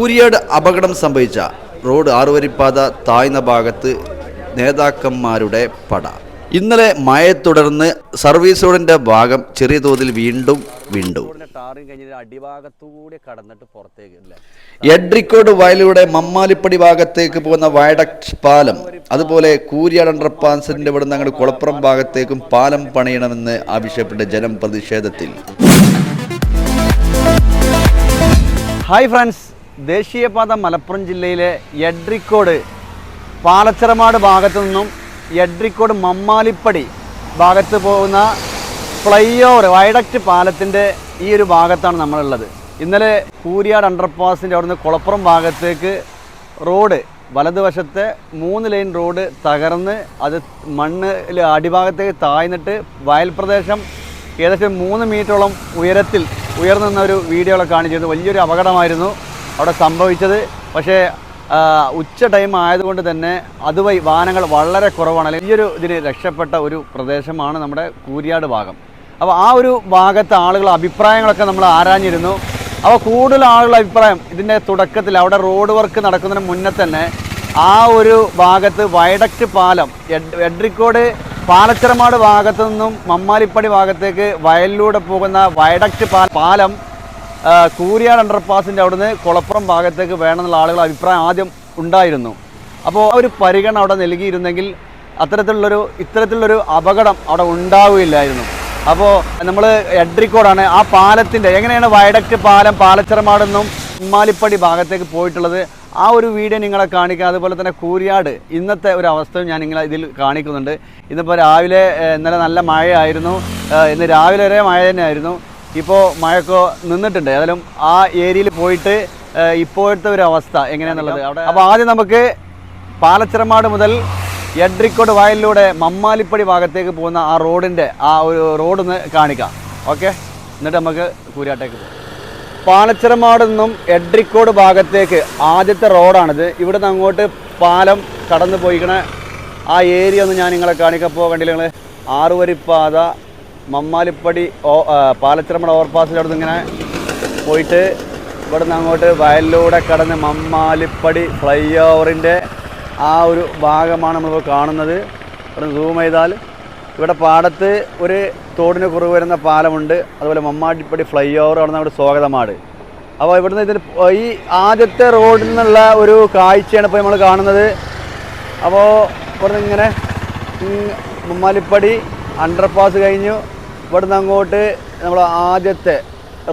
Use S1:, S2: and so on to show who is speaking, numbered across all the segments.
S1: കൂരിയാട് അപകടം സംഭവിച്ച റോഡ് ആറുവരിപ്പാത താഴ്ന്ന ഭാഗത്ത് നേതാക്കന്മാരുടെ പട. ഇന്നലെ മഴയെ തുടർന്ന് സർവീസ് റോഡിന്റെ ഭാഗം ചെറിയ തോതിൽ വീണ്ടും വീണ്ടും. എഡ്രിക്കോട് വയലിലൂടെ മമ്മാലിപ്പടി ഭാഗത്തേക്ക് പോകുന്ന വയഡക്ട് പാലം അതുപോലെ കൂരിയാട് അണ്ടർപാസിന്റെ ഇവിടുന്ന് അങ്ങോട്ട് കുളപ്പുറം ഭാഗത്തേക്കും പാലം പണിയണമെന്ന് ആവശ്യപ്പെട്ട് ജനം പ്രതിഷേധത്തിൽ
S2: ഹായ് ഫ്രണ്ട്സ് ദേശീയപാത മലപ്പുറം ജില്ലയിലെ എഡ്രിക്കോട് പാലച്ചിറമാട് ഭാഗത്തു നിന്നും എഡ്രിക്കോട് മമ്മാലിപ്പടി ഭാഗത്ത് പോകുന്ന ഫ്ലൈ ഓവർ വയഡക്റ്റ് പാലത്തിന്റെ ഈ ഒരു ഭാഗത്താണ് നമ്മളുള്ളത്. ഇന്നലെ കൂരിയാട് അണ്ടർപാസിന്റെ അവിടുന്ന് കുളപ്പുറം ഭാഗത്തേക്ക് റോഡ് വലതുവശത്തെ മൂന്ന് ലൈൻ റോഡ് തകർന്ന് അത് മണ്ണ് അടിഭാഗത്തേക്ക് താഴ്ന്നിട്ട് വയൽ പ്രദേശം ഏകദേശം മൂന്ന് മീറ്ററോളം ഉയരത്തിൽ ഉയർന്നു നിന്ന ഒരു വീഡിയോകളൊക്കെ കാണിച്ചിരുന്നു. വലിയൊരു അപകടമായിരുന്നു. അവിടെ സംഭവിച്ചത്. പക്ഷേ ഉച്ച ടൈം ആയതുകൊണ്ട് തന്നെ അതുവഴി വാഹനങ്ങൾ വളരെ കുറവാണ്. അല്ലെങ്കിൽ ഈ ഒരു ഇതിന് രക്ഷപ്പെട്ട ഒരു പ്രദേശമാണ് നമ്മുടെ കൂരിയാട് ഭാഗം. അപ്പോൾ ആ ഒരു ഭാഗത്തെ ആളുകൾ അഭിപ്രായങ്ങളൊക്കെ നമ്മൾ ആരാഞ്ഞിരുന്നു. അപ്പോൾ കൂടുതൽ ആളുകളുടെ അഭിപ്രായം ഇതിന്റെ തുടക്കത്തിൽ അവിടെ റോഡ് വർക്ക് നടക്കുന്നതിന് മുന്നേ തന്നെ ആ ഒരു ഭാഗത്ത് വയഡക്റ്റ് പാലം എഡ് എഡ്രിക്കോട് പാലച്ചിറമാട് ഭാഗത്തു നിന്നും മമ്മാലിപ്പടി ഭാഗത്തേക്ക് വയലിലൂടെ പോകുന്ന വയഡക്റ്റ് പാലം കൂരിയാട് അണ്ടർപാസിന്റെ അവിടുന്ന് കുളപ്പുറം ഭാഗത്തേക്ക് വേണമെന്നുള്ള ആളുകളുടെ അഭിപ്രായം ആദ്യം ഉണ്ടായിരുന്നു. അപ്പോൾ ആ ഒരു പരിഗണന അവിടെ നൽകിയിരുന്നെങ്കിൽ അത്തരത്തിലുള്ളൊരു ഇത്തരത്തിലുള്ളൊരു അപകടം അവിടെ ഉണ്ടാവുകയില്ലായിരുന്നു. അപ്പോൾ നമ്മൾ എഡ്രിക്കോടാണ് ആ പാലത്തിന്റെ എങ്ങനെയാണ് വയഡക്റ്റ് പാലം പാലച്ചിറമാടെന്നും ഉമ്മാലിപ്പടി ഭാഗത്തേക്ക് പോയിട്ടുള്ളത്? ആ ഒരു വീഡിയോ നിങ്ങളെ കാണിക്കുക അതുപോലെ തന്നെ കൂരിയാട് ഇന്നത്തെ ഒരു അവസ്ഥയും ഞാൻ നിങ്ങളെ ഇതിൽ കാണിക്കുന്നുണ്ട്. ഇന്നിപ്പോൾ രാവിലെ ഇന്നലെ നല്ല മഴയായിരുന്നു. ഇന്ന് രാവിലെ വരെ മഴ തന്നെയായിരുന്നു. ഇപ്പോൾ മഴയൊക്കെ നിന്നിട്ടുണ്ട്. ഏതായാലും ആ ഏരിയയിൽ പോയിട്ട് ഇപ്പോഴത്തെ ഒരു അവസ്ഥ എങ്ങനെയാണെന്നുള്ളത് അവിടെ അപ്പോൾ ആദ്യം നമുക്ക് പാലച്ചിറമാട് മുതൽ എഡ്രിക്കോട് വയലിലൂടെ മമ്മാലിപ്പടി ഭാഗത്തേക്ക് പോകുന്ന ആ റോഡിന്റെ ആ ഒരു റോഡൊന്ന് കാണിക്കാം. ഓക്കെ? എന്നിട്ട് നമുക്ക് കൂരാട്ടേക്ക് പോകാം. പാലച്ചിറമാട് നിന്നും എഡ്രിക്കോട് ഭാഗത്തേക്ക് ആദ്യത്തെ റോഡാണിത്. ഇവിടുന്ന് അങ്ങോട്ട് പാലം കടന്നു പോയിക്കണ ആ ഏരിയ ഒന്ന് ഞാൻ നിങ്ങളെ കാണിക്കപ്പോൾ കണ്ടില്ല നിങ്ങൾ ആറുവരിപ്പാത മമ്മാലിപ്പടി ഓ പാലച്ചിറമ്പട അവിടെ ഇങ്ങനെ പോയിട്ട് ഇവിടുന്ന് അങ്ങോട്ട് വയലിലൂടെ കടന്ന് മമ്മാലിപ്പടി ഫ്ലൈ ഓവറിന്റെ ആ ഒരു ഭാഗമാണ് നമ്മളിപ്പോൾ കാണുന്നത്. ഇവിടെ സൂം ചെയ്താൽ ഇവിടെ പാടത്ത് ഒരു തോടിന് കുറവ് വരുന്ന പാലമുണ്ട്. അതുപോലെ മമ്മാടിപ്പടി ഫ്ലൈ ഓവർ അവിടെ അവിടെ സ്വാഗതമാട് അപ്പോൾ ഇവിടുന്ന് ഇതിന് ഈ ആദ്യത്തെ റോഡിൽ നിന്നുള്ള ഒരു കാഴ്ചയാണ് ഇപ്പോൾ നമ്മൾ കാണുന്നത്. അപ്പോൾ ഇവിടുന്ന് ഇങ്ങനെ മമ്മാലിപ്പടി അണ്ടർപാസ് കഴിഞ്ഞു. ഇവിടുന്ന് അങ്ങോട്ട് നമ്മൾ ആദ്യത്തെ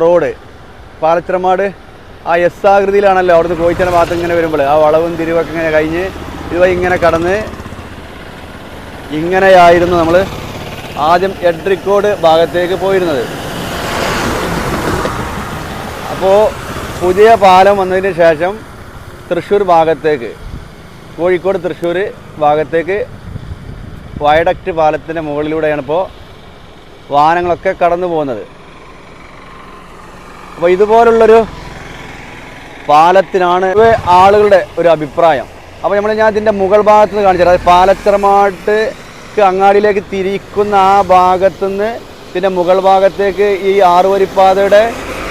S2: റോഡ് പാലച്ചിറമാട്. ആ എസ് ആകൃതിയിലാണല്ലോ അവിടുന്ന് കോയിച്ചന ഭാഗത്ത് ഇങ്ങനെ വരുമ്പോൾ ആ വളവും തിരിവൊക്കെ ഇങ്ങനെ കഴിഞ്ഞ് ഇതുവഴി ഇങ്ങനെ കടന്ന് ഇങ്ങനെയായിരുന്നു നമ്മൾ ആദ്യം എഡ്രിക്കോട് ഭാഗത്തേക്ക് പോയിരുന്നത്. അപ്പോൾ പുതിയ പാലം വന്നതിന് ശേഷം തൃശ്ശൂർ ഭാഗത്തേക്ക് കോഴിക്കോട് തൃശ്ശൂർ ഭാഗത്തേക്ക് വയഡക്റ്റ് പാലത്തിന്റെ മുകളിലൂടെയാണ് ഇപ്പോൾ വാഹനങ്ങളൊക്കെ കടന്നു പോകുന്നത്. അപ്പോൾ ഇതുപോലുള്ളൊരു പാലത്തിനാണ് ആളുകളുടെ ഒരു അഭിപ്രായം. അപ്പോൾ നമ്മൾ ഞാൻ ഇതിന്റെ മുകൾ ഭാഗത്ത് നിന്ന് കാണിച്ചത് അതായത് പാലച്ചിറമാട്ട് അങ്ങാടിയിലേക്ക് തിരിക്കുന്ന ആ ഭാഗത്തുനിന്ന് ഇതിന്റെ മുകൾ ഭാഗത്തേക്ക് ഈ ആറുവരിപ്പാതയുടെ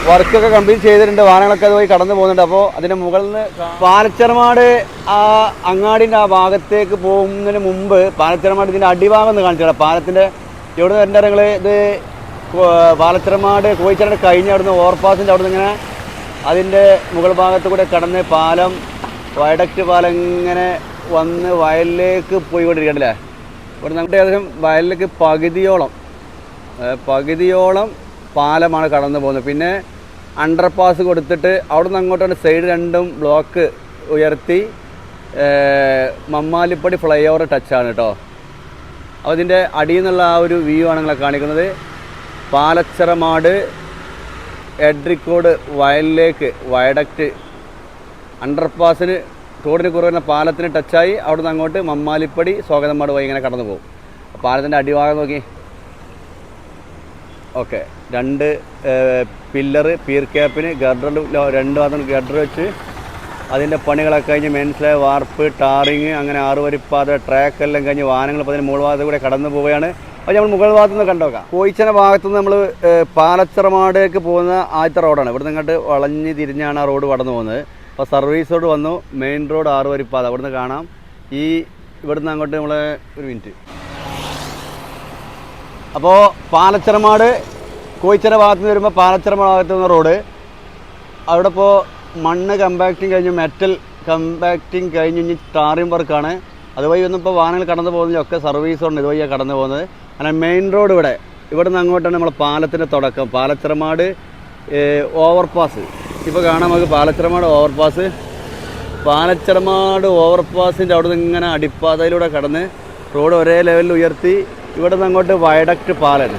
S2: വർക്കൊക്കെ കംപ്ലീറ്റ് ചെയ്തിട്ടുണ്ട്. വാഹനങ്ങളൊക്കെ അതുവഴി കടന്നു പോകുന്നുണ്ട്. അപ്പോൾ അതിന്റെ മുകളിൽ നിന്ന് പാലച്ചർമാട് ആ അങ്ങാടിന്റെ ആ ഭാഗത്തേക്ക് പോകുന്നതിന് മുമ്പ് പാലച്ചർമാട് ഇതിന്റെ അടിഭാഗം ഒന്ന് കാണിച്ചു തരാം. പാലത്തിന്റെ എവിടെ നിന്ന് വരേണ്ട നിങ്ങൾ ഇത് പാലച്ചർമാട് പാലച്ചിറമാട് കോഴിച്ചാട് കഴിഞ്ഞ അവിടുന്ന് ഓവർപാസിന്റെ അവിടുന്ന് ഇങ്ങനെ അതിന്റെ മുകൾ ഭാഗത്ത് കൂടെ കടന്ന് പാലം വയഡക്റ്റ് പാലം ഇങ്ങനെ വന്ന് വയലിലേക്ക് പോയിക്കൊണ്ടിരിക്കണ്ടല്ലേ ഇവിടെ നമ്മുടെ ഏകദേശം വയലിലേക്ക് പകുതിയോളം പകുതിയോളം പാലമാണ് കടന്നു പോകുന്നത്. പിന്നെ അണ്ടർപാസ് കൊടുത്തിട്ട് അവിടെ നിന്ന് അങ്ങോട്ടാണ് സൈഡ് രണ്ടും ബ്ലോക്ക് ഉയർത്തി മമ്മാലിപ്പടി ഫ്ലൈ ഓവർ ടച്ചാണ് കേട്ടോ അപ്പോൾ ഇതിന്റെ അടിയിൽ നിന്നുള്ള ആ ഒരു വ്യൂ ആണ് നിങ്ങളെ കാണിക്കുന്നത്. പാലച്ചിറമാട് എഡ്രിക്കോട് വയലിലേക്ക് വയഡക്റ്റ് അണ്ടർപാസിന് തോടിന് കുറവുന്ന പാലത്തിന് ടച്ചായി അവിടെ നിന്ന് അങ്ങോട്ട് മമ്മാലിപ്പടി സ്വാഗതമാട് വഴി ഇങ്ങനെ കടന്നു പോകും പാലത്തിന്റെ അടിഭാഗം നോക്കി. ഓക്കെ. രണ്ട് പില്ലറ് പീർ ക്യാപ്പിന് ഗർഡർ രണ്ട് ഭാഗത്തും ഗർഡർ വെച്ച് അതിന്റെ പണികളൊക്കെ കഴിഞ്ഞ് മെൻസിലെ വാർപ്പ് ടാറിങ് അങ്ങനെ ആറുവരിപ്പാത ട്രാക്ക് എല്ലാം കഴിഞ്ഞ് വാഹനങ്ങൾ ഇപ്പോൾ അതിന് മുകൾ ഭാഗത്ത് കൂടെ കടന്നു പോവുകയാണ്. അപ്പോൾ നമ്മൾ മുകൾ ഭാഗത്ത് നിന്ന് കണ്ടോക്കാം കോയിച്ചന ഭാഗത്ത് നിന്ന് നമ്മൾ പാലച്ചിറമാടേക്ക് പോകുന്ന ആദ്യത്തെ റോഡാണ്. ഇവിടെ നിന്ന് ഇങ്ങോട്ട് വളഞ്ഞ് തിരിഞ്ഞാണ് ആ റോഡ് കടന്നു പോകുന്നത്. അപ്പോൾ സർവീസ് റോഡ് വന്നു മെയിൻ റോഡ് ആറ് വരിപ്പാത അവിടുന്ന് കാണാം. ഈ ഇവിടുന്ന് അങ്ങോട്ട് നമ്മൾ ഒരു മിനിറ്റ്. അപ്പോൾ പാലച്ചിറമാട് കോയിച്ചിറ ഭാഗത്ത് നിന്ന് വരുമ്പോൾ പാലച്ചിറമാട് ഭാഗത്ത് നിന്ന് റോഡ്. അവിടെ ഇപ്പോൾ മണ്ണ് കമ്പാക്റ്റിങ് കഴിഞ്ഞ് മെറ്റൽ കമ്പാക്റ്റിങ് കഴിഞ്ഞ് ഇനി ടാറിംഗ് വർക്കാണ് അതുവഴി ഒന്നും ഇപ്പോൾ വാഹനങ്ങൾ കടന്നു ഒക്കെ സർവീസ് ഉണ്ട് ഇതുവഴിയാണ് കടന്നു പോകുന്നത്. അങ്ങനെ മെയിൻ റോഡ് ഇവിടെ ഇവിടെ നിന്ന് അങ്ങോട്ടാണ് നമ്മൾ പാലത്തിന്റെ തുടക്കം. പാലച്ചിറമാട് ഓവർപാസ് ഇപ്പോൾ കാണാം നമുക്ക് പാലച്ചിറമാട് ഓവർപാസ് പാലച്ചിറമാട് ഓവർപാസിന്റെ അവിടെ നിന്ന് ഇങ്ങനെ അടിപ്പാതയിലൂടെ കടന്ന് റോഡ് ഒരേ ലെവലിൽ ഉയർത്തി ഇവിടെ നിന്ന് അങ്ങോട്ട് വയഡക്റ്റ് പാലാണ്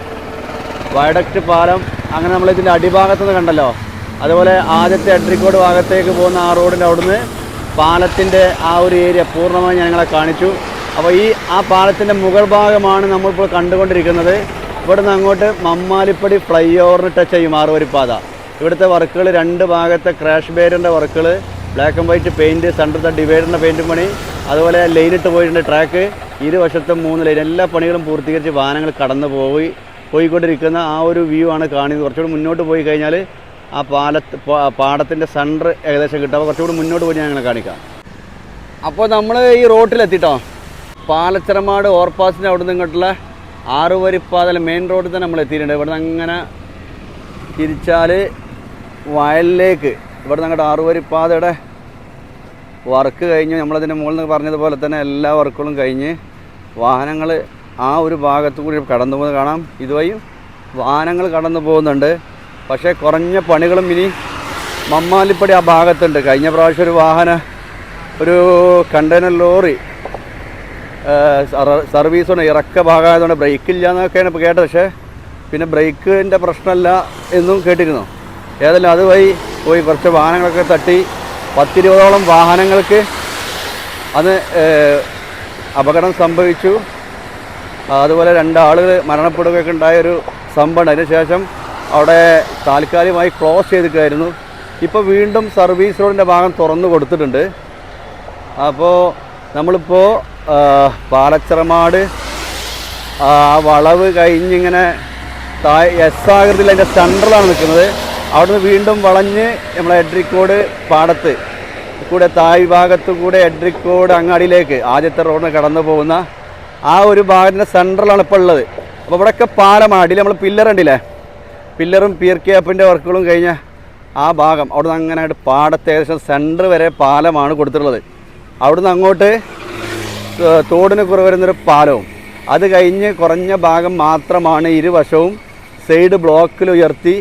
S2: വയഡക്റ്റ് പാലം അങ്ങനെ നമ്മൾ ഇതിന്റെ അടിഭാഗത്ത് നിന്ന് കണ്ടല്ലോ. അതുപോലെ ആദ്യത്തെ അട്രിക്കോട് ഭാഗത്തേക്ക് പോകുന്ന ആ റോഡിന്റെ അവിടുന്ന് പാലത്തിന്റെ ആ ഒരു ഏരിയ പൂർണമായി ഞാൻ നിങ്ങളെ കാണിച്ചു. അപ്പോൾ ഈ ആ പാലത്തിന്റെ മുകൾ ഭാഗമാണ് നമ്മളിപ്പോൾ കണ്ടുകൊണ്ടിരിക്കുന്നത്. ഇവിടെ നിന്ന് അങ്ങോട്ട് മമ്മാലിപ്പടി ഫ്ലൈ ഓവറിന് ടച്ച് ചെയ്യും ആറുവരിപ്പാത ഇവിടുത്തെ വർക്കുകൾ രണ്ട് ഭാഗത്തെ ക്രാഷ് ബേരിന്റെ വർക്കുകൾ. ബ്ലാക്ക് ആൻഡ് വൈറ്റ് പെയിന്റ് സെന്ററത്തെ ഡിവൈഡറിന്റെ പെയിന്റ് പണി അതുപോലെ ലൈനിട്ട് പോയിട്ടുണ്ട് ട്രാക്ക് ഇരുവശത്തും മൂന്ന് ലൈൻ എല്ലാ പണികളും പൂർത്തീകരിച്ച് വാഹനങ്ങൾ കടന്നു പോയി. പോയിക്കൊണ്ടിരിക്കുന്ന ആ ഒരു വ്യൂ ആണ് കാണുന്നത് കുറച്ചുകൂടി മുന്നോട്ട് പോയി കഴിഞ്ഞാൽ ആ പാലത്ത് പാടത്തിന്റെ സെന്റർ ഏകദേശം കിട്ടും. അപ്പോൾ കുറച്ചുകൂടി മുന്നോട്ട് പോയി ഞാൻ കാണിക്കാം. അപ്പോൾ നമ്മൾ ഈ റോട്ടിലെത്തിട്ടോ പാലച്ചിറമാട് ഓവർപാസിന്റെ അവിടെ നിന്ന് ഇങ്ങോട്ടുള്ള ആറുവരിപ്പാതല മെയിൻ റോഡിൽ തന്നെ നമ്മൾ എത്തിയിട്ടുണ്ട്. ഇവിടെ നിന്ന് അങ്ങനെ തിരിച്ചാൽ വയലിലേക്ക് ഇവിടെ നിന്ന് അങ്ങോട്ട് ആറുവരിപ്പാതയുടെ വർക്ക് കഴിഞ്ഞ്. നമ്മളതിന്റെ മുകളിൽ നിന്ന് പറഞ്ഞതുപോലെ തന്നെ എല്ലാ വർക്കുകളും കഴിഞ്ഞ് വാഹനങ്ങൾ ആ ഒരു ഭാഗത്തു കൂടി കടന്നു പോകുന്നത് കാണാം. ഇതുവഴിയും വാഹനങ്ങൾ കടന്നു പോകുന്നുണ്ട്. പക്ഷേ കുറഞ്ഞ പണികളും ഇനി മമ്മാലിപ്പടി ആ ഭാഗത്തുണ്ട്. കഴിഞ്ഞ പ്രാവശ്യം ഒരു വാഹന ഒരു കണ്ടെയ്നർ ലോറി സർവീസ് കൊണ്ട് ഇറക്ക ഭാഗമായതുകൊണ്ട് ബ്രേക്കില്ല എന്നൊക്കെയാണ് ഇപ്പോൾ കേട്ടത്. പക്ഷേ പിന്നെ ബ്രേക്കിന്റെ പ്രശ്നമല്ല എന്നും കേട്ടിരുന്നു. ഏതായാലും അതുവഴി പോയി കുറച്ച് വാഹനങ്ങളൊക്കെ തട്ടി പത്തിരുപതോളം വാഹനങ്ങൾക്ക് അത് അപകടം സംഭവിച്ചു. അതുപോലെ രണ്ടാളുകൾ മരണപ്പെടുകയൊക്കെ ഉണ്ടായൊരു സംഭവം അതിനുശേഷം അവിടെ താൽക്കാലികമായി ക്ലോസ് ചെയ്തിട്ടായിരുന്നു ഇപ്പോൾ വീണ്ടും സർവീസ് റോഡിന്റെ ഭാഗം തുറന്നു കൊടുത്തിട്ടുണ്ട്. അപ്പോൾ നമ്മളിപ്പോൾ പാലച്ചിറമാട് ആ വളവ് കഴിഞ്ഞിങ്ങനെ താ എസ് ആകൃതിയിൽ അതിന്റെ സെന്ററിലാണ് നിൽക്കുന്നത്. അവിടുന്ന് വീണ്ടും വളഞ്ഞ് നമ്മളെ എഡ്രിക്കോട് പാടത്ത്. കൂടെ താഴ് ഭാഗത്തു കൂടെ എഡ്രിക്കോട് അങ്ങാടിയിലേക്ക് ആദ്യത്തെ റോഡിന് കടന്നു പോകുന്ന ആ ഒരു ഭാഗത്തിന്റെ സെന്ററിലാണ് ഇപ്പോൾ ഉള്ളത്. അപ്പോൾ ഇവിടെയൊക്കെ പാലമാണ്. അടിയിൽ നമ്മൾ പില്ലർ ഉണ്ടില്ലേ? പില്ലറും പിയർ ക്യാപ്പിന്റെ വർക്കുകളും കഴിഞ്ഞ ആ ഭാഗം. അവിടുന്ന് അങ്ങനെ അങ്ങോട്ട് പാടത്ത് ഏകദേശം സെന്റർ വരെ പാലമാണ് കൊടുത്തിട്ടുള്ളത്. അവിടുന്ന് അങ്ങോട്ട് തോടിന് കുറവ് വരുന്നൊരു പാലവും. അത് കഴിഞ്ഞ് കുറഞ്ഞ ഭാഗം മാത്രമാണ് ഇരുവശവും സൈഡ് ബ്ലോക്കിൽ ഉയർത്തി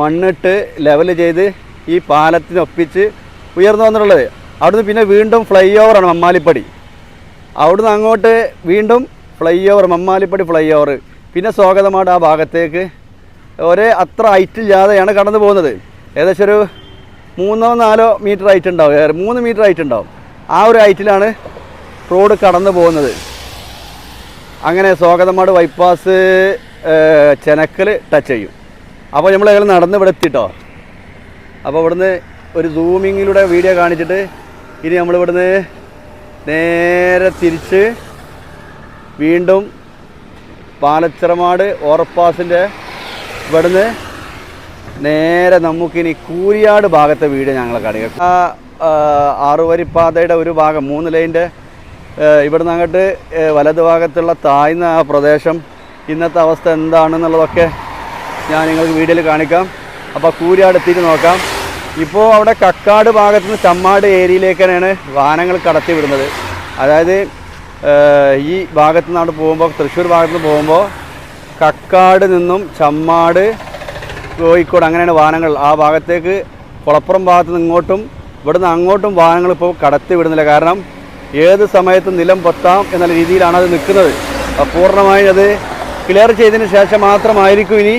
S2: മണ്ണിട്ട് ലെവൽ ചെയ്ത് ഈ പാലത്തിനൊപ്പിച്ച് ഉയർന്നു വന്നിട്ടുള്ളത്. അവിടുന്ന് പിന്നെ വീണ്ടും ഫ്ലൈ ഓവറാണ് മമ്മാലിപ്പടി. അവിടുന്ന് അങ്ങോട്ട് വീണ്ടും flyover Mammalippadi flyover പിന്നെ സ്വാഗതമാട് ആ ഭാഗത്തേക്ക്. ഒരേ അത്ര ഹൈറ്റ് ഇല്ലാതെയാണ് കടന്നു പോകുന്നത്. ഏകദേശം ഒരു മൂന്നോ നാലോ മീറ്റർ ഹൈറ്റ് ഉണ്ടാവും. മൂന്ന് മീറ്റർ ഹൈറ്റ് ഉണ്ടാവും. ആ ഒരു ഹൈറ്റിലാണ് റോഡ് കടന്നു പോകുന്നത്. അങ്ങനെ സ്വാഗതമാട് ബൈപ്പാസ് ചെനക്കൽ ടച്ച് ചെയ്യും. അപ്പോൾ നമ്മൾ അയാൾ നടന്ന് ഇവിടെ എത്തിട്ടോ. അപ്പോൾ ഇവിടുന്ന് ഒരു സൂമിങ്ങിലൂടെ വീഡിയോ കാണിച്ചിട്ട് ഇനി നമ്മൾ ഇവിടുന്ന് നേരെ തിരിച്ച് വീണ്ടും പാലച്ചിറമാട് ഓർപ്പാസിന്റെ ഇവിടുന്ന് നേരെ നമുക്കിനി കൂരിയാട് ഭാഗത്തെ വീട് ഞങ്ങൾ കാണിക്കാം. ആ ആറുവരിപ്പാതയുടെ ഒരു ഭാഗം മൂന്ന് ലൈന്റെ ഇവിടുന്ന് അങ്ങോട്ട് വലത് ഭാഗത്തുള്ള താഴ്ന്ന ആ പ്രദേശം ഇന്നത്തെ അവസ്ഥ എന്താണെന്നുള്ളതൊക്കെ ഞാൻ നിങ്ങൾക്ക് വീഡിയോയിൽ കാണിക്കാം. അപ്പോൾ കൂരിയാട് എത്തിയിട്ട് നോക്കാം. ഇപ്പോൾ അവിടെ കക്കാട് ഭാഗത്ത് നിന്ന് ചമ്മാട് ഏരിയയിലേക്കാണ് വാഹനങ്ങൾ കടത്തി വിടുന്നത്. അതായത് ഈ ഭാഗത്ത് നിന്നാണ് പോകുമ്പോൾ തൃശ്ശൂർ ഭാഗത്ത് നിന്ന് പോകുമ്പോൾ കക്കാട് നിന്നും ചമ്മാട് കോഴിക്കോട് അങ്ങനെയാണ് വാഹനങ്ങൾ. ആ ഭാഗത്തേക്ക് കുളപ്പുറം ഭാഗത്ത് നിന്ന് ഇങ്ങോട്ടും ഇവിടുന്ന് അങ്ങോട്ടും വാഹനങ്ങൾ ഇപ്പോൾ കടത്തി വിടുന്നില്ല. കാരണം ഏത് സമയത്തും നിലം പൊത്താം എന്നുള്ള രീതിയിലാണ് അത് നിൽക്കുന്നത്. പൂർണമായി അത് ക്ലിയർ ചെയ്തതിന് ശേഷം മാത്രമായിരിക്കും ഇനി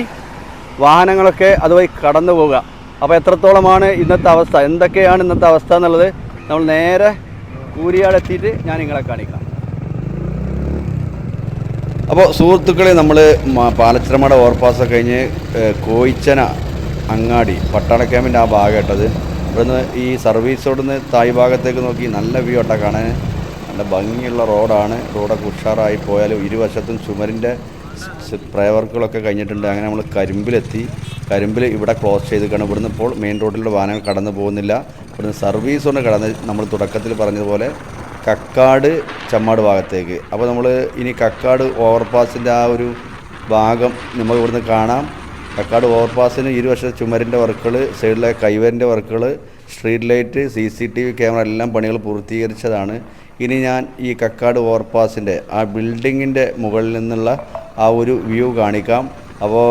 S2: വാഹനങ്ങളൊക്കെ അതുവഴി കടന്നു പോവുക. അപ്പോൾ എത്രത്തോളമാണ് ഇന്നത്തെ അവസ്ഥ? എന്തൊക്കെയാണ് ഇന്നത്തെ അവസ്ഥ എന്നുള്ളത് നമ്മൾ നേരെ കൂരിയാടെത്തിയിട്ട് ഞാൻ നിങ്ങളെ കാണിക്കാം.
S1: അപ്പോൾ സുഹൃത്തുക്കളെ നമ്മൾ പാലച്ചിറമട ഓവർപാസ് കഴിഞ്ഞ് കോയിച്ചന അങ്ങാടി പട്ടാള ക്യാമ്പിന്റെ ആ ഭാഗമായിട്ടത്. ഇവിടുന്ന് ഈ സർവീസ് റോഡിൽ നിന്ന് തായ് ഭാഗത്തേക്ക് നോക്കി നല്ല വ്യൂ ആട്ടാ കാണാൻ. നല്ല ഭംഗിയുള്ള റോഡാണ് റോഡൊക്കെ ഉഷാറായി പോയാലും ഇരുവശത്തും ചുമരിന്റെ സ്പ്രേ വർക്കുകളൊക്കെ കഴിഞ്ഞിട്ടുണ്ട്. അങ്ങനെ നമ്മൾ കരിമ്പിലെത്തി. കരിമ്പിൽ ഇവിടെ ക്ലോസ് ചെയ്തിട്ടാണ് ഇവിടുന്ന് ഇപ്പോൾ മെയിൻ റോഡിലുള്ള വാഹനങ്ങൾ കടന്നു പോകുന്നില്ല. ഇവിടുന്ന് സർവീസ് കൊണ്ട് കടന്ന് നമ്മൾ തുടക്കത്തിൽ പറഞ്ഞതുപോലെ കക്കാട് ചമ്മാട് ഭാഗത്തേക്ക്. അപ്പോൾ നമ്മൾ ഇനി കക്കാട് ഓവർപാസിന്റെ ആ ഒരു ഭാഗം നമുക്ക് ഇവിടുന്ന് കാണാം. കക്കാട് ഓവർപാസിന് ഇരുവശ ചുമരിന്റെ വർക്കുകൾ സൈഡിലെ കൈവരിന്റെ വർക്കുകൾ street light C C T V camera എല്ലാം പണികൾ പൂർത്തീകരിച്ചതാണ്. ഇനി ഞാൻ ഈ കക്കാട് ഓവർപാസിന്റെ ആ ബിൽഡിങ്ങിന്റെ മുകളിൽ നിന്നുള്ള ആ ഒരു വ്യൂ കാണിക്കാം. അപ്പോൾ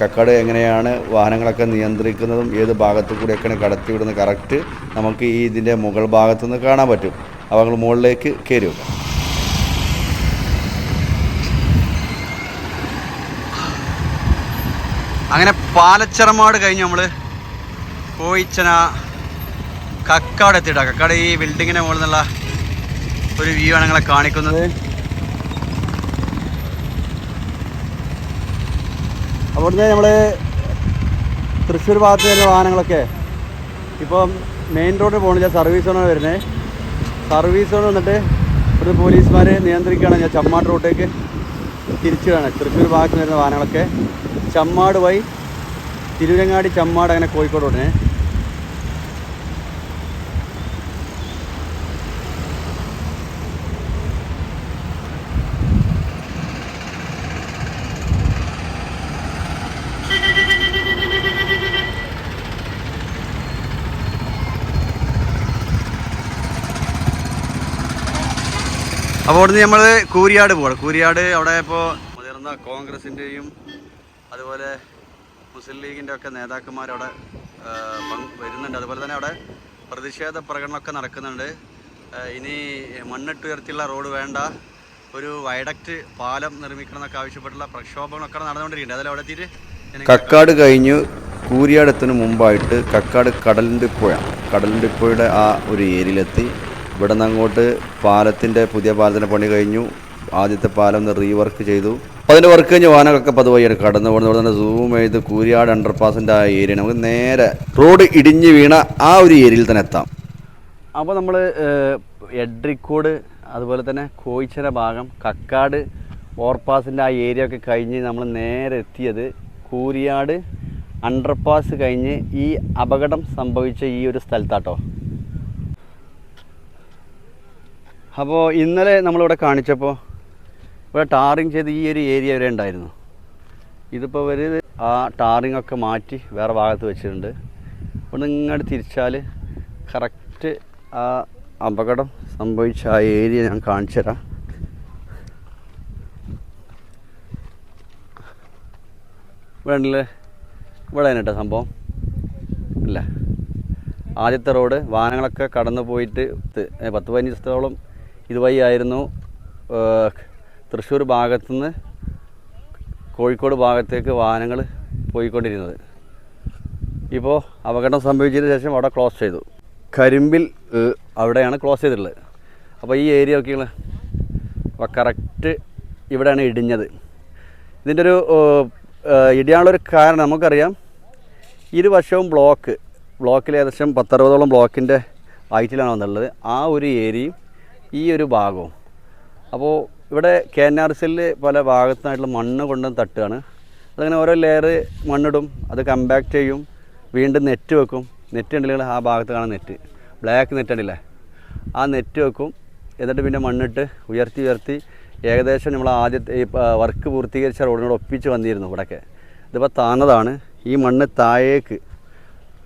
S1: കക്കാട് എങ്ങനെയാണ് വാഹനങ്ങളൊക്കെ നിയന്ത്രിക്കുന്നതും ഏത് ഭാഗത്തു കൂടെയൊക്കെയാണ് കടത്തിവിടുന്നത് കറക്റ്റ് നമുക്ക് ഈ ഇതിന്റെ മുകൾ ഭാഗത്തു നിന്ന് കാണാൻ പറ്റും. അപ്പോൾ ഞങ്ങൾ മുകളിലേക്ക് കയറി
S2: അങ്ങനെ പാലച്ചിറമാട് കഴിഞ്ഞ് നമ്മൾ കോയിച്ചന കക്കാട് എത്തിയിട്ടാണ് കക്കാട് ഈ ബിൽഡിങ്ങിന്റെ മുകളിൽ നിന്നുള്ള ഒരു വ്യൂ ആണ് നിങ്ങളെ കാണിക്കുന്നത്. അവിടുന്ന് നമ്മൾ തൃശ്ശൂർ ഭാഗത്ത് വരുന്ന വാഹനങ്ങളൊക്കെ. ഇപ്പം മെയിൻ റോഡ് പോകണില്ല സർവീസ് സോണാണ് വരുന്നത് സർവീസ് സോൺ വന്നിട്ട് ഇവിടുന്ന് പോലീസുമാർ നിയന്ത്രിക്കുകയാണ് ഞാൻ ചമ്മാട് റോട്ടേക്ക് തിരിച്ചിടാണ്. തൃശ്ശൂർ ഭാഗത്ത് വരുന്ന വാഹനങ്ങളൊക്കെ. ചമ്മാട് വഴി തിരുവരങ്ങാടി ചമ്മാട് അങ്ങനെ കോഴിക്കോട് റോഡിന് അപ്പോൾ അവിടുന്ന് നമ്മൾ കൂരിയാട് പോകണം കൂരിയാട് അവിടെ ഇപ്പോ മുതിർന്ന കോൺഗ്രസിന്റെയും അതുപോലെ മുസ്ലിം ലീഗിന്റെ ഒക്കെ നേതാക്കന്മാരവിടെ വരുന്നുണ്ട്. അതുപോലെ തന്നെ അവിടെ പ്രതിഷേധ പ്രകടനമൊക്കെ നടക്കുന്നുണ്ട്. ഇനി ഇനി മണ്ണിട്ടുയർത്തിയുള്ള റോഡ് വേണ്ട. ഒരു വയഡക്റ്റ് പാലം നിർമ്മിക്കണം എന്നൊക്കെ ആവശ്യപ്പെട്ടുള്ള പ്രക്ഷോഭങ്ങളൊക്കെ നടന്നുകൊണ്ടിരിക്കുന്നുണ്ട്. അതിൽ അവിടെ എത്തിയിട്ട്
S1: കക്കാട് കഴിഞ്ഞു. കൂരിയാടെത്തിന് മുമ്പായിട്ട് കക്കാട് കടലിന്റെ പുഴ കടലിന്റെ പുഴയുടെ ആ ഒരു ഏരിയയിലെത്തി. ഇവിടെ അങ്ങോട്ട് പാലത്തിന്റെ പുതിയ പാലത്തിന്റെ പണി കഴിഞ്ഞു. ആദ്യത്തെ പാലം ഒന്ന് റീവർക്ക് ചെയ്തു. അപ്പോൾ അതിന്റെ വർക്ക് കഴിഞ്ഞ് വാഹനങ്ങളൊക്കെ പതുവഴിയാണ് കടന്നു. പോകുന്നത് ഇവിടെ നിന്ന് സൂം ചെയ്ത് കൂരിയാട് അണ്ടർപാസിന്റെ ആ ഏരിയ നമുക്ക് നേരെ റോഡ് ഇടിഞ്ഞ് വീണ ആ ഒരു ഏരിയയിൽ തന്നെ എത്താം.
S2: അപ്പോൾ നമ്മൾ എഡ്രിക്കോട് അതുപോലെ തന്നെ കോയിച്ചര ഭാഗം കക്കാട് ഓവർപാസിന്റെ ആ ഏരിയ ഒക്കെ കഴിഞ്ഞ് നമ്മൾ നേരെ എത്തിയത് കൂരിയാട് അണ്ടർപാസ് കഴിഞ്ഞ് ഈ അപകടം സംഭവിച്ച ഈ ഒരു സ്ഥലത്താട്ടോ. അപ്പോൾ ഇന്നലെ നമ്മളിവിടെ കാണിച്ചപ്പോൾ ഇവിടെ ടാറിങ് ചെയ്ത് ഈ ഒരു ഏരിയ വരെ ഉണ്ടായിരുന്നു. ഇതിപ്പോൾ ഇവർ ആ ടാറിങ് ഒക്കെ മാറ്റി വേറെ ഭാഗത്ത് വെച്ചിട്ടുണ്ട്. അപ്പോൾ ഇങ്ങോട്ട് തിരിച്ചാൽ കറക്റ്റ് ആ അപകടം സംഭവിച്ച ആ ഏരിയ ഞാൻ കാണിച്ചു തരാം. ഇവിടെ ഉണ്ടല്ലേ? ഇവിടെ തന്നെ കേട്ടോ സംഭവം. അല്ല ആദ്യത്തെ റോഡ് വാഹനങ്ങളൊക്കെ കടന്നു പോയിട്ട് പത്ത് പതിനഞ്ച് ദിവസത്തോളം ഇതുവഴി ആയിരുന്നു ഏ, തൃശ്ശൂർ ഭാഗത്തുനിന്ന് കോഴിക്കോട് ഭാഗത്തേക്ക് വാഹനങ്ങൾ പോയിക്കൊണ്ടിരുന്നത്. ഇപ്പോൾ അപകടം സംഭവിച്ചതിന് ശേഷം അവിടെ ക്ലോസ് ചെയ്തു. കരിമ്പിൽ അവിടെയാണ് ക്ലോസ് ചെയ്തിട്ടുള്ളത്. അപ്പോൾ ഈ ഏരിയ ഒക്കെയുള്ള അപ്പോൾ കറക്റ്റ് ഇവിടെയാണ് ഇടിഞ്ഞത്. ഇതിന്റെ ഒരു ഇടിയാനുള്ളൊരു കാരണം നമുക്കറിയാം. ഇരുവശവും ബ്ലോക്ക് ബ്ലോക്കിൽ ഏകദേശം പത്തറുപതോളം ബ്ലോക്കിന്റെ ഹൈറ്റിലാണ് വന്നിട്ടുള്ളത്. ആ ഒരു ഏരിയയും ഈ ഒരു ഭാഗവും. അപ്പോൾ ഇവിടെ കെ എൻ ആർ സിയിൽ പല ഭാഗത്തായിട്ടുള്ള മണ്ണ് കൊണ്ടും തട്ടുകയാണ്. അതങ്ങനെ ഓരോ ലെയർ മണ്ണിടും അത് കമ്പാക്ട് ചെയ്യും വീണ്ടും നെറ്റ് വെക്കും. നെറ്റ് ഉണ്ടെങ്കിൽ ആ ഭാഗത്ത് കാണാൻ നെറ്റ് ബ്ലാക്ക് നെറ്റ് ഉണ്ടല്ലേ ആ നെറ്റ് വെക്കും. എന്നിട്ട് പിന്നെ മണ്ണിട്ട് ഉയർത്തി ഉയർത്തി ഏകദേശം നമ്മൾ ആദ്യത്തെ ഈ വർക്ക് പൂർത്തീകരിച്ച റോഡിനോട് ഒപ്പിച്ച് വന്നിരുന്നു ഇവിടെയൊക്കെ ഇതിപ്പോൾ താന്നതാണ്. ഈ മണ്ണ് താഴേക്ക്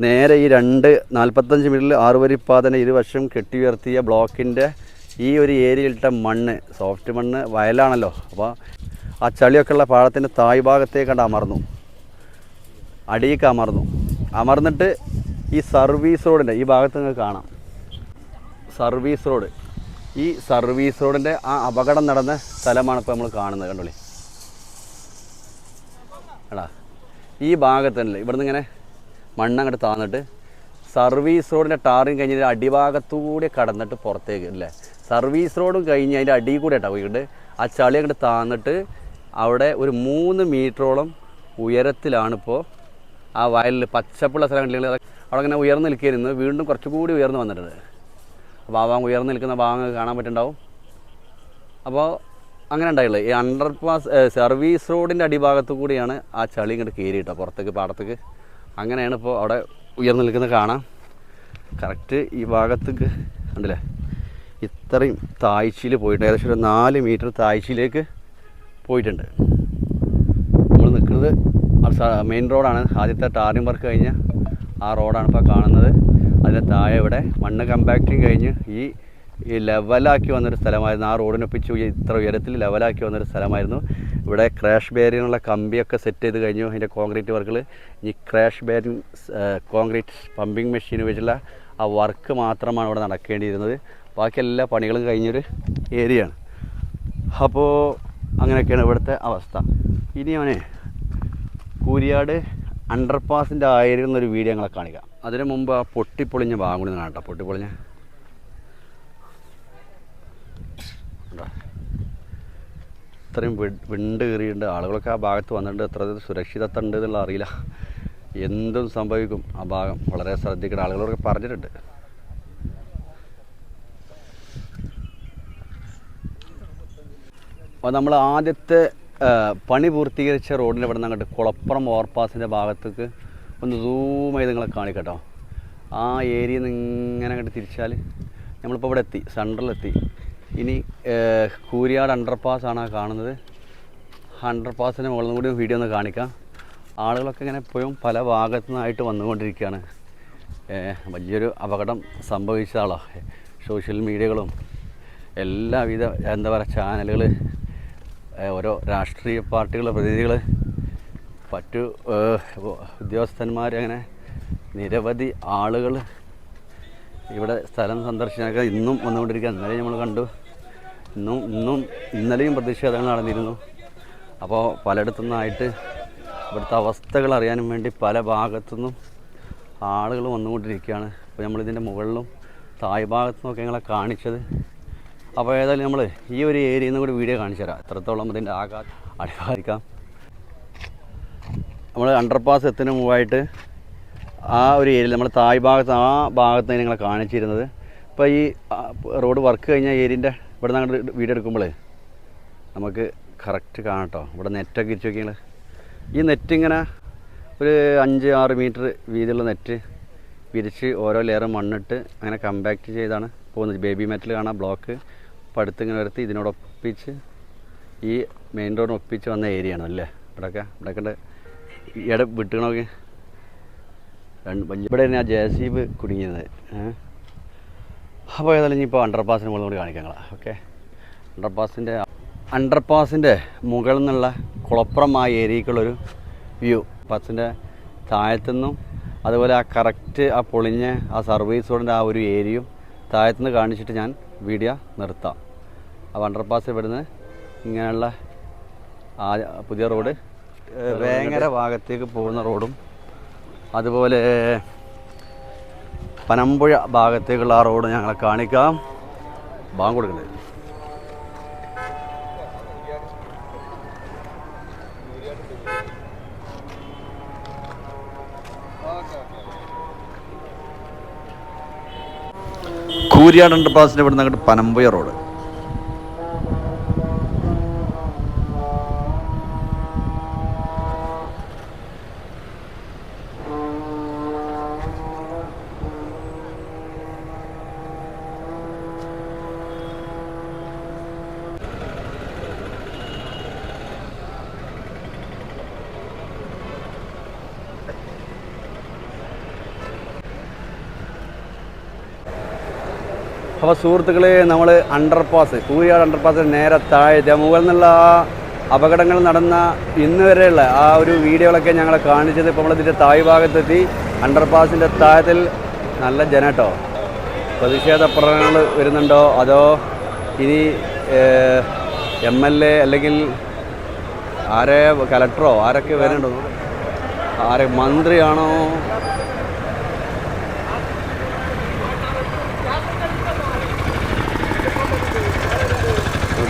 S2: നേരെ ഈ രണ്ട് നാൽപ്പത്തഞ്ച് മീറ്ററിൽ ആറുവരിപ്പാതനെ ഇരുവശം കെട്ടി ഉയർത്തിയ ബ്ലോക്കിന്റെ ഈ ഒരു ഏരിയയിലിട്ട മണ്ണ് സോഫ്റ്റ് മണ്ണ് വയലാണല്ലോ. അപ്പോൾ ആ ചളിയൊക്കെ ഉള്ള പാടത്തിന്റെ തായ് ഭാഗത്തേക്കണ്ട് അമർന്നു. അടിയിലേക്ക് അമർന്നു. അമർന്നിട്ട് ഈ സർവീസ് റോഡിന്റെ ഈ ഭാഗത്ത് നിങ്ങൾക്ക് കാണാം. സർവീസ് റോഡ് ഈ സർവീസ് റോഡിന്റെ ആ അപകടം നടന്ന സ്ഥലമാണ് ഇപ്പോൾ നമ്മൾ കാണുന്നത് കണ്ടോളി? എടാ ഈ ഭാഗത്തല്ലേ ഇവിടുന്ന് ഇങ്ങനെ മണ്ണ് അങ്ങോട്ട് താന്നിട്ട് സർവീസ് റോഡിന്റെ ടാറിങ് കഴിഞ്ഞിട്ട് അടിഭാഗത്തൂടെ കടന്നിട്ട് പുറത്തേക്ക് അല്ലേ? സർവീസ് റോഡും കഴിഞ്ഞ് അതിന്റെ അടിയിൽ കൂടെ പോയിട്ടുണ്ട്. ആ ചളി അങ്ങോട്ട് താന്നിട്ട് അവിടെ ഒരു മൂന്ന് മീറ്ററോളം ഉയരത്തിലാണിപ്പോൾ ആ വയലിൽ പച്ചപ്പുള്ള സ്ഥലം അവിടെ അങ്ങനെ ഉയർന്നു നിൽക്കുകയായിരുന്നു വീണ്ടും കുറച്ചുകൂടി ഉയർന്നു വന്നിട്ടുണ്ട്. അപ്പോൾ ആ ഭാഗം ഉയർന്നു നിൽക്കുന്ന ഭാഗം കാണാൻ പറ്റുന്നുണ്ടാവും. അപ്പോൾ അങ്ങനെ ഉണ്ടായുള്ളത് ഈ അണ്ടർ പാസ് സർവീസ് റോഡിന്റെ അടിഭാഗത്തു കൂടിയാണ് ആ ചളി ഇങ്ങോട്ട് കയറി കേട്ടോ പുറത്തേക്ക് പാടത്തേക്ക്. അങ്ങനെയാണ് ഇപ്പോൾ അവിടെ ഉയർന്നു നിൽക്കുന്നത് കാണാം. കറക്റ്റ് ഈ ഭാഗത്തേക്ക് ഉണ്ടല്ലേ ഇത്രയും താഴ്ചയിൽ പോയിട്ടുണ്ട്. ഏകദേശം ഒരു നാല് മീറ്റർ താഴ്ചയിലേക്ക് പോയിട്ടുണ്ട്. നമ്മൾ നിൽക്കുന്നത് മെയിൻ റോഡാണ് ആദ്യത്തെ ടാറിംഗ് വർക്ക് കഴിഞ്ഞ ആ റോഡാണ് ഇപ്പോൾ കാണുന്നത്. അതിന്റെ താഴെ ഇവിടെ മണ്ണ് കമ്പാക്റ്റിങ് കഴിഞ്ഞ് ഈ ഈ ലെവലാക്കി വന്നൊരു സ്ഥലമായിരുന്നു. ആ റോഡിനൊപ്പിച്ച് ഇത്ര ഉയരത്തിൽ ലെവലാക്കി വന്നൊരു സ്ഥലമായിരുന്നു. ഇവിടെ ക്രാഷ് ബാരിനുള്ള കമ്പിയൊക്കെ സെറ്റ് ചെയ്ത് കഴിഞ്ഞു. അതിന്റെ കോൺക്രീറ്റ് വർക്കുകൾ ഈ crash barrier concrete pumping machine വെച്ചുള്ള ആ വർക്ക് മാത്രമാണ് ഇവിടെ നടക്കേണ്ടിയിരുന്നത്. ബാക്കി എല്ലാ പണികളും കഴിഞ്ഞൊരു ഏരിയയാണ്. അപ്പോൾ അങ്ങനെയൊക്കെയാണ് ഇവിടുത്തെ അവസ്ഥ. ഇനി അവനെ കൂരിയാട് അണ്ടർപാസിന്റെ ആയിരം എന്നൊരു വീഡിയോ ഞങ്ങളെ കാണിക്കാം. അതിന് മുമ്പ് ആ പൊട്ടിപ്പൊളിഞ്ഞ ഭാഗം കൂടി പൊട്ടിപ്പൊളിഞ്ഞ. ഇത്രയും വിണ്ട് കയറിയിട്ടുണ്ട് ആളുകളൊക്കെ ആ ഭാഗത്ത് വന്നിട്ടുണ്ട്. എത്ര സുരക്ഷിതത്വം ഉണ്ട് എന്നുള്ള അറിയില്ല. എന്തും സംഭവിക്കും ആ ഭാഗം. വളരെ ശ്രദ്ധിക്കണം ആളുകളൊക്കെ പറഞ്ഞിട്ടുണ്ട്. നമ്മൾ ആദ്യത്തെ പണി പൂർത്തീകരിച്ച റോഡിന്റെ ഇവിടെ നിന്ന് അങ്ങോട്ട് കുളപ്പുറം ഓവർപാസിന്റെ ഭാഗത്തേക്ക് ഒന്ന് സൂം നിങ്ങളെ കാണിക്കട്ടോ ആ ഏരിയ ഇങ്ങനെ അങ്ങോട്ട് തിരിച്ചാൽ നമ്മളിപ്പോൾ ഇവിടെ എത്തി സെൻട്രലെത്തി ഇനി കൂരിയാട് അണ്ടർപാസ് ആണ് കാണുന്നത്. അണ്ടർപാസിന്റെ മുകളിൽ കൂടി വീഡിയോ ഒന്ന് കാണിക്കാം. ആളുകളൊക്കെ ഇങ്ങനെ എപ്പോഴും പല ഭാഗത്തു നിന്നായിട്ട് വന്നുകൊണ്ടിരിക്കുകയാണ് വലിയൊരു അപകടം സംഭവിച്ച സോഷ്യൽ മീഡിയകളും എല്ലാവിധ എന്താ പറയുക ചാനലുകൾ ഓരോ രാഷ്ട്രീയ പാർട്ടികളുടെ പ്രതിനിധികൾ മറ്റു ഉദ്യോഗസ്ഥന്മാർ അങ്ങനെ നിരവധി ആളുകൾ ഇവിടെ സ്ഥലം സന്ദർശനമൊക്കെ ഇന്നും വന്നുകൊണ്ടിരിക്കുക ഇന്നലെ നമ്മൾ കണ്ടു. ഇന്നും ഇന്നും ഇന്നലെയും പ്രതിഷേധങ്ങൾ നടന്നിരുന്നു. അപ്പോൾ പലയിടത്തു നിന്നായിട്ട് ഇവിടുത്തെ അവസ്ഥകൾ അറിയാനും വേണ്ടി പല ഭാഗത്തുനിന്നും ആളുകൾ വന്നുകൊണ്ടിരിക്കുകയാണ്. അപ്പോൾ നമ്മളിതിന്റെ മുകളിലും തായ് ഭാഗത്തു നിന്നൊക്കെ ഞങ്ങളെ കാണിച്ചത് അപ്പോൾ ഏതായാലും നമ്മൾ ഈ ഒരു ഏരിയയിൽ നിന്ന് കൂടി വീഡിയോ കാണിച്ചു തരാം. എത്രത്തോളം ഇതിന്റെ ആകാ അടിവാരിക്കാം. നമ്മൾ അണ്ടർപാസ് എത്തിന് മുമ്പായിട്ട് ആ ഒരു ഏരിയയിൽ നമ്മൾ തായ് ഭാഗത്ത് ആ ഭാഗത്ത് നിങ്ങളെ കാണിച്ചിരുന്നത്. ഇപ്പോൾ ഈ റോഡ് വർക്ക് കഴിഞ്ഞ ഏരിയന്റെ ഇവിടെ നിന്ന് അങ്ങോട്ട് വീഡിയോ എടുക്കുമ്പോൾ നമുക്ക് കറക്റ്റ് കാണട്ടോ ഇവിടെ നെറ്റൊക്കെ ഇരിച്ചു നോക്കിയാൽ ഈ നെറ്റ് ഇങ്ങനെ ഒരു അഞ്ച് ആറ് മീറ്റർ വീതിയുള്ള നെറ്റ് വിരിച്ച് ഓരോ ലെയർ മണ്ണിട്ട് അങ്ങനെ കമ്പാക്റ്റ് ചെയ്താണ് പോകുന്നത്. ബേബി മെറ്റൽ കാണാം ബ്ലോക്ക് പടുത്ത് ഇങ്ങനെ വരുത്തി ഇതിനോടൊപ്പിച്ച് ഈ മെയിൻ റോഡിന് ഒപ്പിച്ച് വന്ന ഏരിയ ആണ് അല്ലേ? ഇവിടെയൊക്കെ ഇവിടെയൊക്കെ ഇട വിട്ടുകണമൊക്കെ രണ്ട് വലിയ ഇവിടെ ആ ജെ സി ബി കുടുങ്ങിയത് അപ്പോൾ ഏതായാലും ഇനിയിപ്പോൾ അണ്ടർപാസിന് മുകളിൽ കൂടി കാണിക്കാം ഓക്കെ? അണ്ടർപാസിന്റെ അണ്ടർപാസിന്റെ മുകളിൽ നിന്നുള്ള കുളപ്പുറമായ ആ ഏരിയക്കുള്ളൊരു വ്യൂ പാസിന്റെ താഴത്തുനിന്നും അതുപോലെ ആ കറക്റ്റ് ആ പൊളിഞ്ഞ ആ സർവീസ് റോഡിന്റെ ആ ഒരു ഏരിയയും താഴത്തുനിന്ന് കാണിച്ചിട്ട് ഞാൻ വീഡിയോ നിർത്താം. ആ അണ്ടർപാസ് ഇവിടുന്ന് ഇങ്ങനെയുള്ള ആ പുതിയ റോഡ് വേങ്ങര ഭാഗത്തേക്ക് പോകുന്ന റോഡും അതുപോലെ പനമ്പുഴ ഭാഗത്തേക്കുള്ള ആ റോഡ് ഞങ്ങളെ കാണിക്കാം. ബാങ്ക് കൊടുക്കണ്ടേ?
S1: കൂരിയാട് അണ്ടർപാസിന്റെ ഇവിടെ നിന്ന് അങ്ങോട്ട് പനമ്പുയ റോഡ്.
S2: അപ്പോൾ സുഹൃത്തുക്കളെ നമ്മൾ അണ്ടർപാസ് കൂരിയാട് അണ്ടർപാസ് നേരെ താഴെ മുകളിൽ നിന്നുള്ള ആ അപകടങ്ങൾ നടന്ന ഇന്ന് വരെയുള്ള ആ ഒരു വീഡിയോകളൊക്കെ ഞങ്ങളെ കാണിച്ചത് ഇപ്പോൾ നമ്മളിതിന്റെ താഴ് ഭാഗത്തെത്തി. അണ്ടർപാസിന്റെ താഴത്തിൽ നല്ല ജനട്ടോ പ്രതിഷേധ പ്രകടനങ്ങൾ വരുന്നുണ്ടോ? അതോ ഇനി എം എൽ എ അല്ലെങ്കിൽ ആരെ കലക്ടറോ ആരൊക്കെ വരുന്നുണ്ടോ? ആരെ മന്ത്രിയാണോ?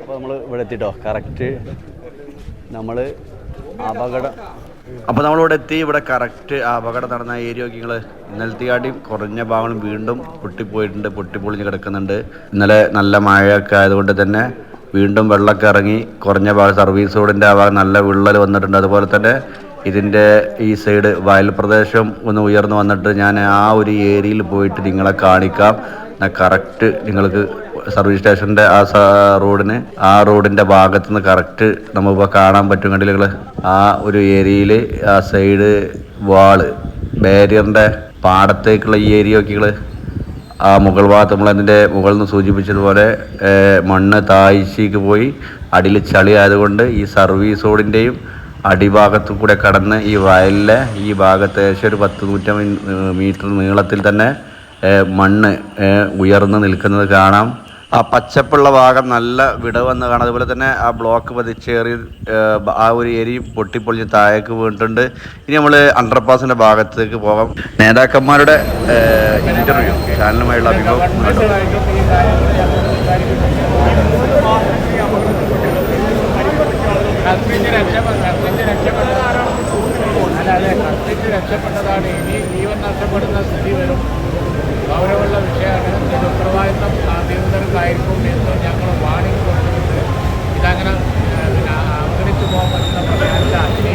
S3: അപ്പോൾ നമ്മൾ ഇവിടെ എത്തിട്ടോ? കറക്റ്റ് നമ്മൾ അപകടം
S2: അപ്പോൾ നമ്മളിവിടെ എത്തി. ഇവിടെ കറക്റ്റ് അപകടം നടന്ന ഏരിയ നോക്കി നിങ്ങൾ കാട്ടി കുറഞ്ഞ ഭാഗങ്ങൾ വീണ്ടും പൊട്ടിപ്പോയിട്ടുണ്ട്. പൊട്ടിപ്പൊളിഞ്ഞ് കിടക്കുന്നുണ്ട്. ഇന്നലെ നല്ല മഴയൊക്കെ ആയതുകൊണ്ട് തന്നെ വീണ്ടും വെള്ളമൊക്കെ ഇറങ്ങി കുറഞ്ഞ ഭാഗം സർവീസ് റോഡിന്റെ ആ ഭാഗം നല്ല വിള്ളൽ വന്നിട്ടുണ്ട്. അതുപോലെ തന്നെ ഇതിന്റെ ഈ സൈഡ് വയൽ പ്രദേശം ഒന്ന് ഉയർന്നു വന്നിട്ട് ഞാൻ ആ ഒരു ഏരിയയിൽ പോയിട്ട് നിങ്ങളെ കാണിക്കാം. കറക്റ്റ് നിങ്ങൾക്ക് സർവീസ് സ്റ്റേഷന്റെ ആ റോഡിന് ആ റോഡിന്റെ ഭാഗത്ത് നിന്ന് കറക്റ്റ് നമുക്കിപ്പോൾ കാണാൻ പറ്റും. കണ്ടില്ല ആ ഒരു ഏരിയയിൽ ആ സൈഡ് വാൾ ബാരിയറിന്റെ പാടത്തേക്കുള്ള ഈ ഏരിയ ഒക്കെ ആ മുകൾ ഭാഗത്ത് നമ്മൾ അതിന്റെ മുകളിൽ നിന്ന് സൂചിപ്പിച്ചതുപോലെ മണ്ണ് താഴ്ചയ്ക്ക് പോയി അടിയിൽ ചളി ആയതുകൊണ്ട് ഈ സർവീസ് റോഡിന്റെയും അടിഭാഗത്തു കൂടെ കടന്ന് ഈ വയലിലെ ഈ ഭാഗത്ത് ഏകദേശം ഒരു പത്ത് നൂറ്റമ്പത് മീറ്റർ നീളത്തിൽ തന്നെ മണ്ണ് ഉയർന്നു നിൽക്കുന്നത് കാണാം. ആ പച്ചപ്പുള്ള ഭാഗം നല്ല വിടവെന്ന് കാണാം. അതുപോലെ തന്നെ ആ ബ്ലോക്ക് പതിച്ചേറി ആ ഒരു എരി പൊട്ടിപ്പൊളിഞ്ഞ് താഴേക്ക് വീണിട്ടുണ്ട്. ഇനി നമ്മൾ അണ്ടർപാസിന്റെ ഭാഗത്തേക്ക് പോകാം. നേതാക്കന്മാരുടെ ഇന്റർവ്യൂ ചാനലുമായുള്ള അഭിമുഖം മുന്നോട്ട് പോകാം.
S4: കത്തിച്ച് രക്ഷപ്പെട്ട കത്തിച്ച് രക്ഷപ്പെട്ടതാണ് അല്ലാതെ കത്തിച്ച് രക്ഷപ്പെട്ടതാണ്. ഇനി ജീവൻ നഷ്ടപ്പെടുന്ന സ്ഥിതി വരും. ഗൗരവമുള്ള വിഷയമാണ് ഇത് ഉത്തരവാദിത്തം അധികൃതർക്കായിരിക്കും എന്ന് ഞങ്ങൾ വാണിംഗ് കൊടുത്തിട്ടുണ്ട്. ഇതങ്ങനെ പിന്നെ അവഗണിച്ചു പോകാൻ പറ്റുന്ന പ്രശ്നമല്ല. ഇനി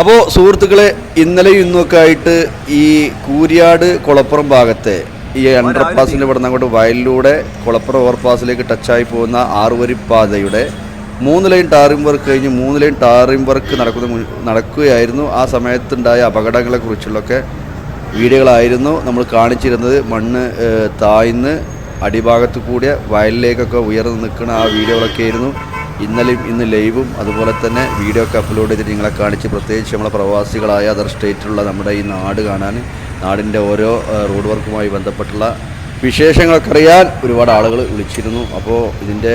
S2: അപ്പോൾ സുഹൃത്തുക്കളെ ഇന്നലെയും ഇന്നൊക്കെ ആയിട്ട് ഈ കൂരിയാട് കുളപ്പുറം ഭാഗത്തെ ഈ അണ്ടർ പാസിന്റെ ഇവിടെ നിന്ന് അങ്ങോട്ട് വയലിലൂടെ കുളപ്പുറ ഓവർപാസിലേക്ക് ടച്ചായി പോകുന്ന ആറുവരിപ്പാതയുടെ മൂന്ന് ലൈൻ ടാറിംഗ് വർക്ക് കഴിഞ്ഞ് മൂന്ന് ലൈൻ ടാറിംഗ് വർക്ക് നടക്കുന്ന നടക്കുകയായിരുന്നു. ആ സമയത്തുണ്ടായ അപകടങ്ങളെക്കുറിച്ചുള്ളൊക്കെ വീഡിയോകളായിരുന്നു നമ്മൾ കാണിച്ചിരുന്നത്. മണ്ണ് താഴ്ന്ന് അടിഭാഗത്ത് കൂടിയ വയലിലേക്കൊക്കെ ഉയർന്നു നിൽക്കുന്ന ആ വീഡിയോകളൊക്കെ ആയിരുന്നു ഇന്നലെയും ഇന്ന് ലൈവും അതുപോലെ തന്നെ വീഡിയോ ഒക്കെ അപ്ലോഡ് ചെയ്തിട്ട് നിങ്ങളെ കാണിച്ച് പ്രത്യേകിച്ച് നമ്മളെ പ്രവാസികളായ അതർ സ്റ്റേറ്റിലുള്ള നമ്മുടെ ഈ നാട് കാണാൻ നാടിന്റെ ഓരോ റോഡ് വർക്കുമായി ബന്ധപ്പെട്ടുള്ള വിശേഷങ്ങളൊക്കെ അറിയാൻ ഒരുപാട് ആളുകൾ വിളിച്ചിരുന്നു. അപ്പോൾ ഇതിന്റെ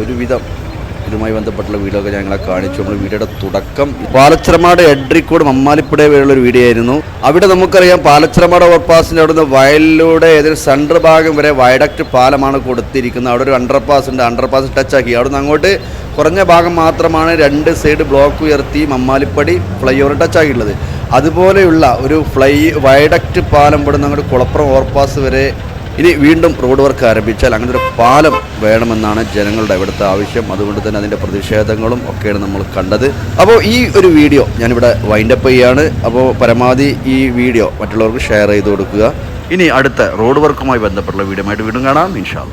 S2: ഒരുവിധം ഇതുമായി ബന്ധപ്പെട്ടുള്ള വീഡിയോ ഒക്കെ ഞങ്ങളെ കാണിച്ചു. നമ്മൾ വീഡിയോയുടെ തുടക്കം പാലച്ചിറമാട് എഡ്രിക്കോട് മമ്മാലിപ്പുഴ വരെയുള്ള ഒരു വീഡിയോ ആയിരുന്നു. അവിടെ നമുക്കറിയാം പാലച്ചിറമാട് ഓവർപാസിന്റെ അവിടുന്ന് വയലിലൂടെ ഏതൊരു സെൻട്രൽ ഭാഗം വരെ വയഡക്റ്റ് പാലമാണ് കൊടുത്തിരിക്കുന്നത്. അവിടെ ഒരു അണ്ടർപാസ് ഉണ്ട്. അണ്ടർപാസ് ടച്ച് ആക്കി. അവിടുന്ന് അങ്ങോട്ട് കുറഞ്ഞ ഭാഗം മാത്രമാണ് രണ്ട് സൈഡ് ബ്ലോക്ക് ഉയർത്തി മമ്മാലിപ്പടി ഫ്ലൈ ഓവർ ടച്ച് ആയിട്ടുള്ളത് അതുപോലെയുള്ള ഒരു ഫ്ലൈ വയഡക്റ്റ് പാലം ഇവിടുന്ന് അങ്ങോട്ട് കുളപ്പുറം ഓവർപാസ് വരെ ഇനി വീണ്ടും റോഡ് വർക്ക് ആരംഭിച്ചാൽ അങ്ങനെ ഒരു പാലം വേണമെന്നാണ് ജനങ്ങളുടെ ഇവിടുത്തെ ആവശ്യം. അതുകൊണ്ട് തന്നെ അതിന്റെ പ്രതിഷേധങ്ങളും ഒക്കെയാണ് നമ്മൾ കണ്ടത്. അപ്പോൾ ഈ ഒരു വീഡിയോ ഞാനിവിടെ വൈൻഡപ്പ് ചെയ്യാണ്. അപ്പോൾ പരമാവധി ഈ വീഡിയോ മറ്റുള്ളവർക്ക് ഷെയർ ചെയ്ത് കൊടുക്കുക. ഇനി അടുത്ത റോഡ് വർക്കുമായി ബന്ധപ്പെട്ടുള്ള വീഡിയോ ആയിട്ട് വീണ്ടും കാണാം. ഇൻഷാല്ല